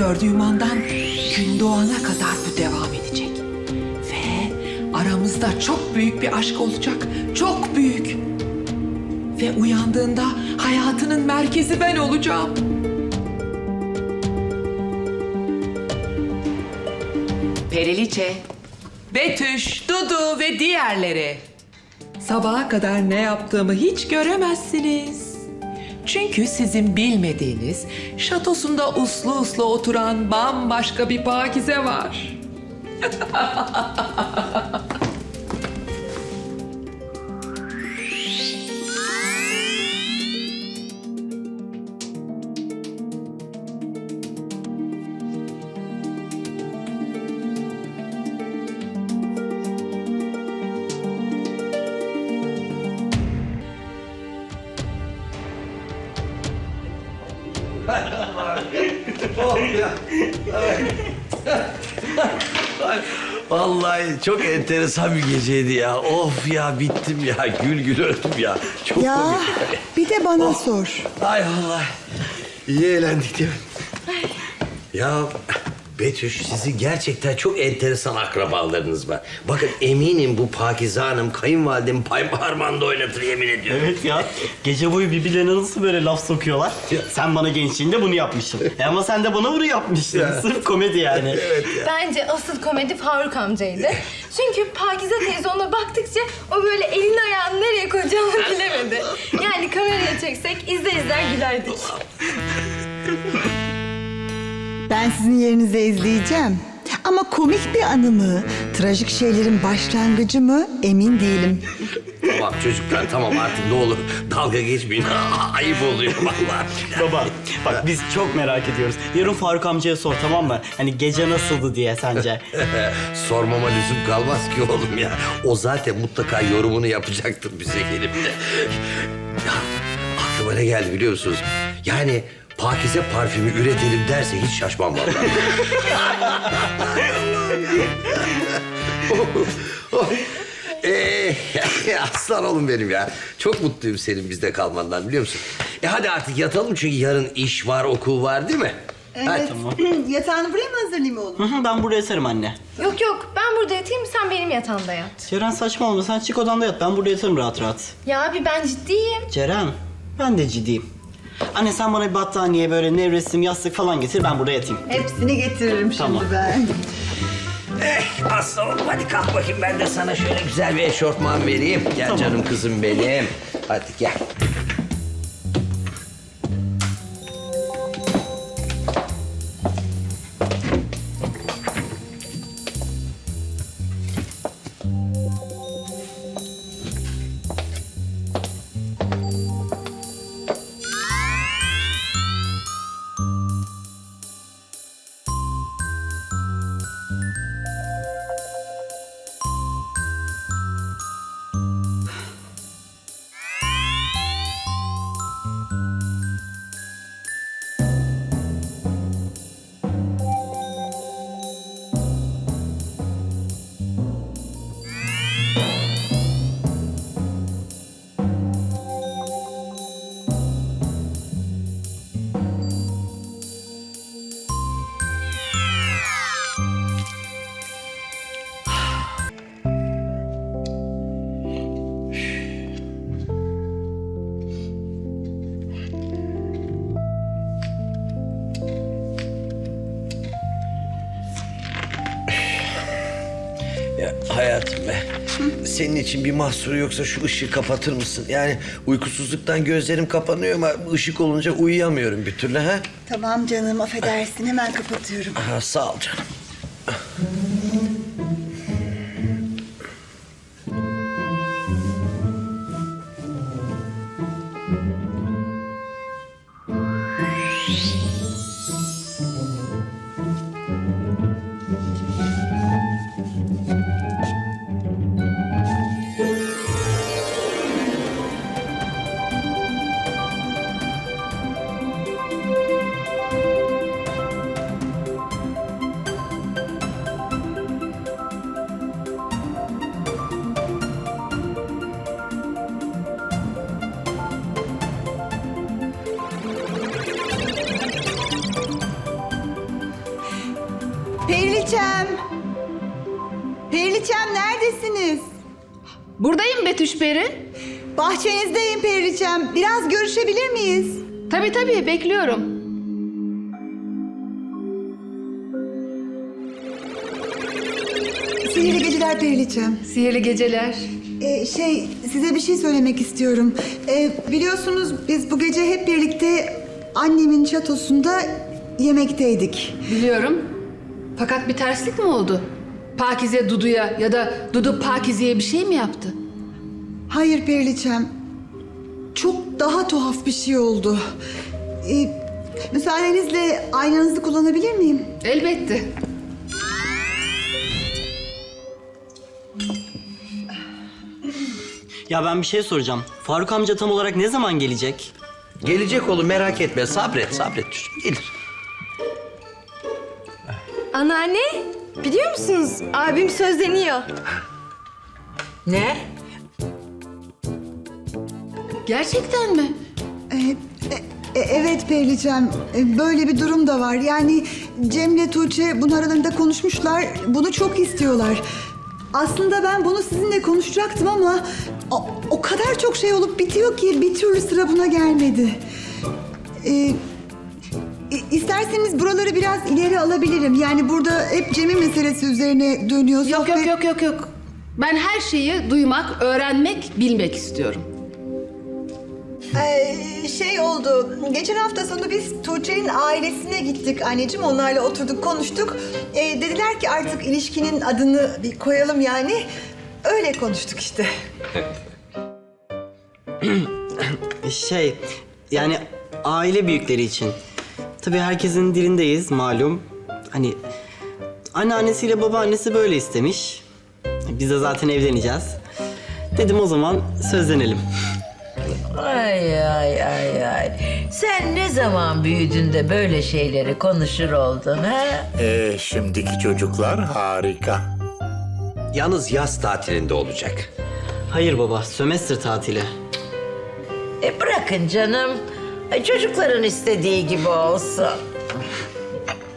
gördüğüm andan gün doğana kadar bu devam edecek. Ve aramızda çok büyük bir aşk olacak. Çok büyük. Ve uyandığında hayatının merkezi ben olacağım. Periliçe, Betüş, Dudu ve diğerleri. Sabaha kadar ne yaptığımı hiç göremezsiniz. Çünkü sizin bilmediğiniz şatosunda uslu uslu oturan bambaşka bir pakize var. Vallahi çok enteresan bir geceydi ya. Of ya bittim ya. Gül gül öldüm ya. Çok Ya komik. bir de bana sor. Ay vallahi. İyi eğlendik değil mi? Ya Betüş sizin gerçekten çok enteresan akrabalarınız var. Bakın eminim bu Pakize Hanım kayınvalidemi pay parmağında oynatır yemin ediyorum. Evet ya. Gece boyu birbirlerine nasıl böyle laf sokuyorlar? Sen bana gençliğinde bunu yapmışsın. E ama sen de bana bunu yapmışsın. Sırf komedi yani. Bence asıl komedi Faruk amcaydı. Çünkü Pakize teyze ona baktıkça o böyle elini ayağını nereye koyacağını bilemedi. Yani kameraya çeksek izler izler gülerdik. Ben sizin yerinize izleyeceğim. Ama komik bir anı mı, trajik şeylerin başlangıcı mı emin değilim. Tamam çocuklar tamam artık ne olur dalga geçmeyin. Ayıp oluyor vallahi. Baba bak biz çok merak ediyoruz. Yarın Faruk amcaya sor tamam mı? Hani gece nasıldı diye sence? Sormama lüzum kalmaz ki oğlum ya. O zaten mutlaka yorumunu yapacaktır bize gelip de. Ya aklıma ne geldi biliyor musunuz? Yani Pakize parfümü üretelim derse hiç şaşmam vallahi. Ee, aslan oğlum benim ya. Çok mutluyum senin bizde kalmandan biliyor musun? E hadi artık yatalım çünkü yarın iş var, okul var değil mi? Hadi. Yatağını buraya mı hazırlayayım oğlum? Hı hı, ben burada yatarım anne. Yok yok ben burada yatayım sen benim yatağımda yat. Ceren saçmalama sen çık odanda yat. Ben burada yatarım rahat rahat. Ya abi ben ciddiyim. Ceren ben de ciddiyim. Anne sen bana bir battaniye böyle nevresim yastık falan getir ben burada yatayım. Hepsini getiririm şimdi Tamam. ben. Eh aslan oğlum hadi kalk bakayım ben de sana şöyle güzel bir eşortman vereyim. Gel canım kızım benim. Hadi gel. senin için bir mahsuru yoksa şu ışığı kapatır mısın? Yani uykusuzluktan gözlerim kapanıyor ama ışık olunca uyuyamıyorum bir türlü ha? Tamam canım affedersin hemen kapatıyorum. Aha, sağ ol canım. Periliçem neredesiniz? Buradayım Betüş Peri. Bahçenizdeyim Periliçem. Biraz görüşebilir miyiz? Tabii tabii bekliyorum. Sihirli geceler Periliçem. Sihirli geceler. Ee, şey, size bir şey söylemek istiyorum. Ee, biliyorsunuz biz bu gece hep birlikte annemin çatosunda yemekteydik. Biliyorum. Fakat bir terslik mi oldu? Pakize Dudu'ya ya da Dudu Pakize'ye bir şey mi yaptı? Hayır Periliçem. Çok daha tuhaf bir şey oldu. Ee, müsaadenizle aynanızı kullanabilir miyim? Elbette. Ya ben bir şey soracağım. Faruk amca tam olarak ne zaman gelecek? Gelecek oğlum merak etme. Sabret, sabret. Gelir. Anneanne, biliyor musunuz? Abim sözleniyor. Ne? Gerçekten mi? Ee, e- e- evet Periliçem. Ee, böyle bir durum da var. Yani Cem'le Tuğçe bunun aralarında konuşmuşlar. Bunu çok istiyorlar. Aslında ben bunu sizinle konuşacaktım ama o, o kadar çok şey olup bitiyor ki bir türlü sıra buna gelmedi. Ee, i- isterseniz buraları biraz ileri alabilirim. Yani burada hep Cem'in meselesi üzerine dönüyor. Yok sohbet- yok yok yok yok. Ben her şeyi duymak, öğrenmek, bilmek istiyorum. Ee, şey oldu. Geçen hafta sonu biz Tuğçe'nin ailesine gittik anneciğim. Onlarla oturduk konuştuk. Ee, dediler ki artık ilişkinin adını bir koyalım yani. Öyle konuştuk işte. Şey, yani aile büyükleri için. Tabii herkesin dilindeyiz malum. Hani anneannesiyle babaannesi böyle istemiş. Biz de zaten evleneceğiz. Dedim o zaman sözlenelim. Ay ay ay ay. Sen ne zaman büyüdün de böyle şeyleri konuşur oldun ha? Ee, şimdiki çocuklar harika. Yalnız yaz tatilinde olacak. Hayır baba, sömestr tatili. E bırakın canım. E, çocukların istediği gibi olsun.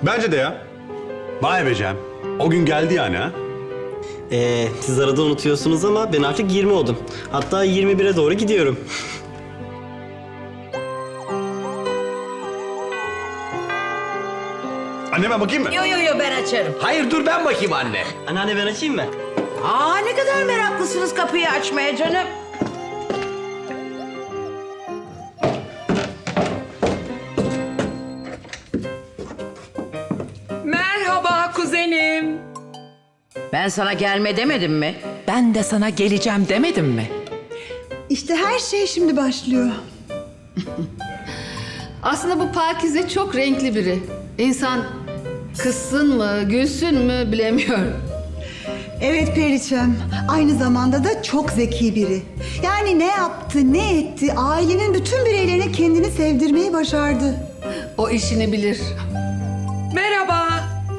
Bence de ya. Vay be Cem. O gün geldi yani ha. Ee, siz arada unutuyorsunuz ama ben artık 20 oldum. Hatta 21'e doğru gidiyorum. Anneme bakayım mı? Yo yo yo ben açarım. Hayır dur ben bakayım anne. Anneanne ben açayım mı? Aa ne kadar meraklısınız kapıyı açmaya canım. Ben sana gelme demedim mi? Ben de sana geleceğim demedim mi? İşte her şey şimdi başlıyor. Aslında bu Pakize çok renkli biri. İnsan kızsın mı, gülsün mü bilemiyorum. Evet Periçem. Aynı zamanda da çok zeki biri. Yani ne yaptı, ne etti, ailenin bütün bireylerine kendini sevdirmeyi başardı. O işini bilir. Merhaba.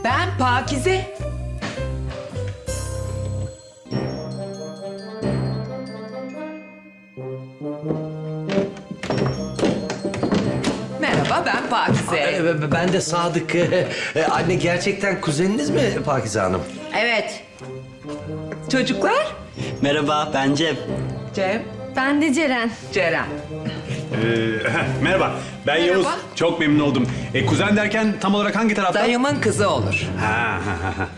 Ben Pakize. Merhaba ben Pakize. Ee, Ben de Sadık. Ee, Anne gerçekten kuzeniniz mi Pakize Hanım? Evet. Çocuklar? Merhaba, ben Cem. Cem, Ben de Ceren. Ceren. Ee, merhaba. Ben Merhaba. Yavuz. Çok memnun oldum. E, kuzen derken tam olarak hangi tarafta? Dayımın kızı olur. Ha, ha, ha, ha.